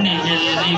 ಹಣೆಯಲ್ಲಿ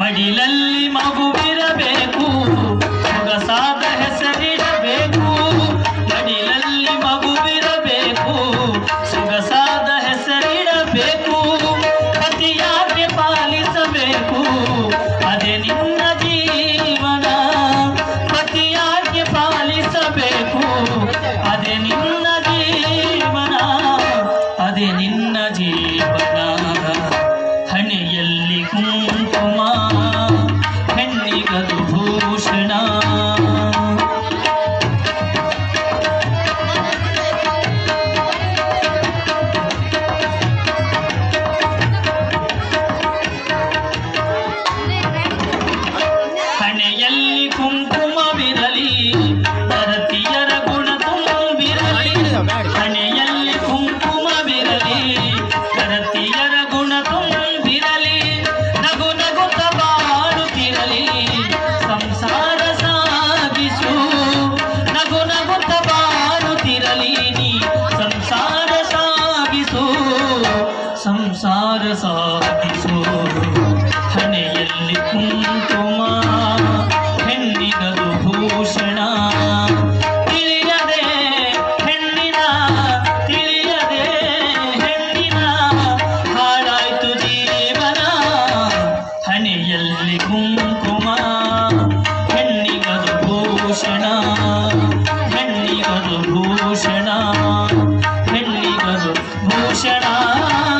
ಮಡಿಲಲ್ಲಿ ಮಗುವಿರಬೇಕು ನಿನ್ನ ಜೀವನ ಹಣೆಯಲ್ಲಿ ಕುಂಕುಮ ಹೆಣ್ಣಿಗದು ಭೂಷಣ. ಘೋಷಣಾ